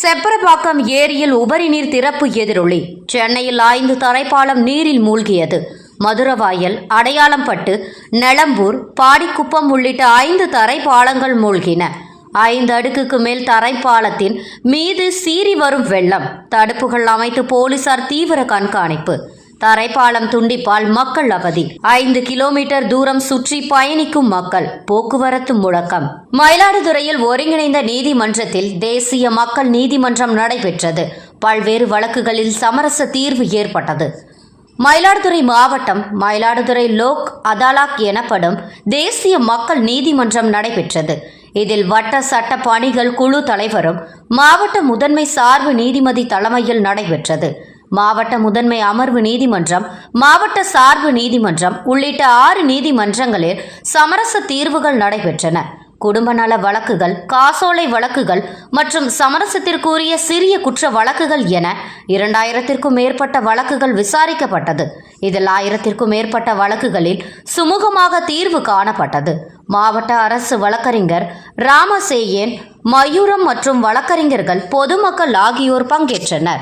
செப்பரப்பாக்கம் ஏரியில் உபரி நீர் திறப்பு எதிரொலி. சென்னையில் ஐந்து தரைப்பாலம் நீரில் மூழ்கியது. மதுரவாயல் அடையாளம்பட்டு நெளம்பூர் பாடிக்குப்பம் உள்ளிட்ட ஐந்து தரைப்பாலங்கள் மூழ்கின. ஐந்து அடுக்குக்கு மேல் தரைப்பாலத்தின் மீது சீறி வரும் வெள்ளம். தடுப்புகள் அமைத்து போலீசார் தீவிர கண்காணிப்பு. தரைப்பாலம் துண்டிப்பால் மக்கள் அவதி. ஐந்து கிலோமீட்டர் தூரம் சுற்றி பயணிக்கும் மக்கள் போக்குவரத்து முழக்கம். மயிலாடுதுறையில் ஒருங்கிணைந்த நீதிமன்றத்தில் தேசிய மக்கள் நீதிமன்றம் நடைபெற்றது. பல்வேறு வழக்குகளில் சமரச தீர்வு ஏற்பட்டது. மயிலாடுதுறை மாவட்டம் மயிலாடுதுறை லோக் அதாலாக் எனப்படும் தேசிய மக்கள் நீதிமன்றம் நடைபெற்றது. இதில் வட்ட சட்ட பணிகள் குழு தலைவரும் மாவட்ட முதன்மை சார்பு நீதிமதி தலைமையில் நடைபெற்றது. மாவட்ட முதன்மை அமர்வு நீதிமன்றம் மாவட்ட சார்பு நீதிமன்றம் உள்ளிட்ட ஆறு நீதிமன்றங்களில் சமரச தீர்வுகள் நடைபெற்றன. குடும்ப நல வழக்குகள் காசோலை வழக்குகள் மற்றும் சமரசத்திற்குரிய சிறிய குற்ற வழக்குகள் என இரண்டாயிரத்திற்கும் மேற்பட்ட வழக்குகள் விசாரிக்கப்பட்டது. இதில் ஆயிரத்திற்கும் மேற்பட்ட வழக்குகளில் சுமூகமாக தீர்வு காணப்பட்டது. மாவட்ட அரசு வழக்கறிஞர் ராமசேயன் மயூரம் மற்றும் வழக்கறிஞர்கள் பொதுமக்கள் ஆகியோர் பங்கேற்றனர்.